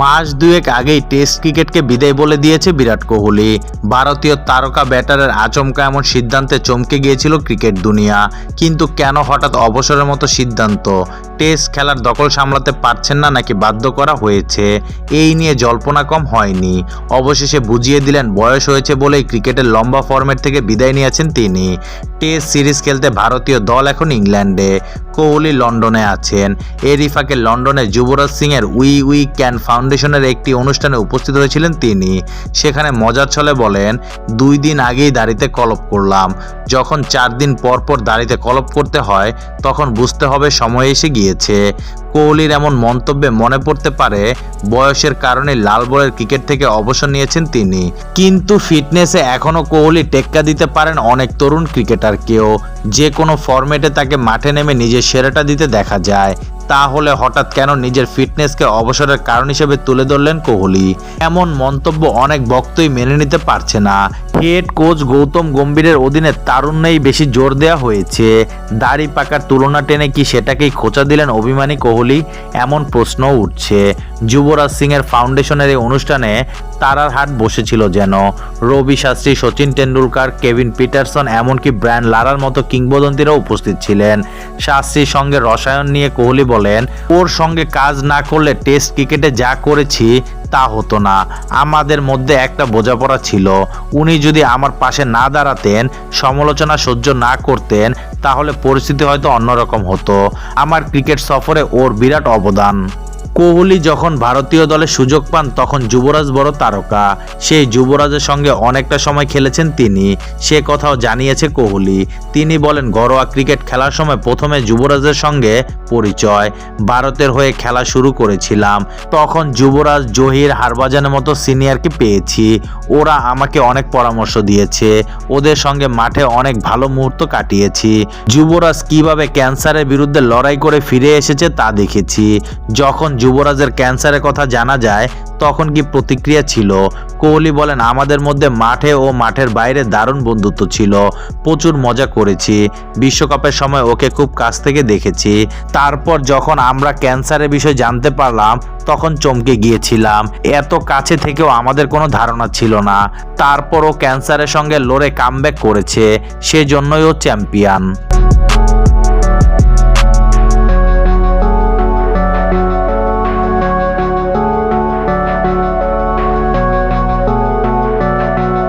মাস দুয়েক আগেই টেস্ট ক্রিকেটকে বিদায় বলে দিয়েছে বিরাট কোহলি। ভারতীয় তারকা ব্যাটারের আচমকা এমন সিদ্ধান্তে চমকে গিয়েছিল ক্রিকেট দুনিয়া। কিন্তু কেন হঠাৎ অবসরের মতো সিদ্ধান্ত? টেস্ট খেলার দখল সামলাতে পারছেন না নাকি বাধ্য করা হয়েছে? এই নিয়ে জল্পনা কম হয়নি। অবশেষে বুঝিয়ে দিলেন বয়স হয়েছে বলেই ক্রিকেটের লম্বা ফরম্যাট থেকে বিদায় নিয়েছেন তিনি। টেস্ট সিরিজ খেলতে ভারতীয় দল এখন ইংল্যান্ডে। কোহলি লন্ডনে আছেন। এরই ফাঁকে লন্ডনে যুবরাজ সিংয়ের উই উই ক্যান ফাউন্ডেশনের একটি অনুষ্ঠানে উপস্থিত হয়েছিলেন তিনি। সেখানে মজার ছলে বলেন, দুই দিন আগেই দাড়িতে কলপ করলাম। যখন চার দিন পর পর দাড়িতে কলপ করতে হয়, তখন বুঝতে হবে সময় এসে গিয়েছে। কোহলির এমন মন্তব্যে মনে পড়তে পারে, বয়সের কারণে লাল বলের ক্রিকেট থেকে অবসর নিয়েছেন তিনি। কিন্তু ফিটনেসে এখনও কোহলি টেক্কা দিতে পারেন অনেক তরুণ ক্রিকেটারকেও। যে কোনো ফরম্যাটে তাকে মাঠে নেমে নিজের সেরাটা দিতে দেখা যায়। তাহলে হঠাৎ কেন নিজের ফিটনেসকে অবসরের কারণ হিসেবে তুলে ধরলেন কোহলি? এমন মন্তব্য অনেক ভক্তই মেনে নিতে পারছে না। হেড কোচ গৌতম গম্ভীরের অধীনে তারুণ্যেই বেশি জোর দেওয়া হয়েছে। দাড়ি পাকার তুলনা টেনে কি সেটাকেই খোঁচা দিলেন অভিমানী কোহলি? এমন প্রশ্ন উঠছে। যুবরাজ সিংয়ের ফাউন্ডেশনের এই অনুষ্ঠানে তারার হাট বসেছিল যেন। রবি শাস্ত্রী, সচিন টেন্ডুলকার কেভিন পিটারসন এমনকি ব্র্যান্ড লারার মতো কিংবদন্তিরা উপস্থিত ছিলেন। শাস্ত্রীর সঙ্গে রসায়ন নিয়ে কোহলি বলেন, ওর সঙ্গে কাজ না করলে টেস্ট ক্রিকেটে যা করেছি তা হতো না। আমাদের মধ্যে একটা বোঝাপড়া ছিল। উনি যদি আমার পাশে না দাঁড়াতেন, সমালোচনা সহ্য না করতেন, তাহলে পরিস্থিতি হয়তো অন্যরকম হতো। আমার ক্রিকেট সফরে ওর বিরাট অবদান। কোহলি যখন ভারতীয় দলে সুযোগ পান, তখন যুবরাজ বড় তারকা। সেই যুবরাজের সঙ্গে অনেকটা সময় খেলেছেন তিনি। সে কথাও জানিয়েছে কোহলি। তিনি বলেন, ঘরোয়া ক্রিকেট খেলার সময় প্রথমে যুবরাজের সঙ্গে পরিচয়, ভারতের হয়ে খেলা শুরু করেছিলাম। তখন যুবরাজ জহির হারবাজানের মতো সিনিয়রকে পেয়েছি। ওরা আমাকে অনেক পরামর্শ দিয়েছে। ওদের সঙ্গে মাঠে অনেক ভালো মুহূর্ত কাটিয়েছি। যুবরাজ কীভাবে ক্যান্সারের বিরুদ্ধে লড়াই করে ফিরে এসেছে তা দেখেছি। যখন যুবরাজের ক্যান্সারের কথা জানা যায়, তখন কি প্রতিক্রিয়া ছিল? কোহলি বলেন, আমাদের মধ্যে মাঠে ও মাঠের বাইরে দারুণ বন্ধুত্ব ছিল। প্রচুর মজা করেছি। বিশ্বকাপের সময় ওকে খুব কাছ থেকে দেখেছি। তারপর যখন আমরা ক্যান্সারের বিষয়ে জানতে পারলাম, তখন চমকে গিয়েছিলাম। এত কাছে থেকেও আমাদের কোনো ধারণা ছিল না। তারপরও ক্যান্সারের সঙ্গে লড়ে কামব্যাক করেছে। সেজন্যই ও চ্যাম্পিয়ন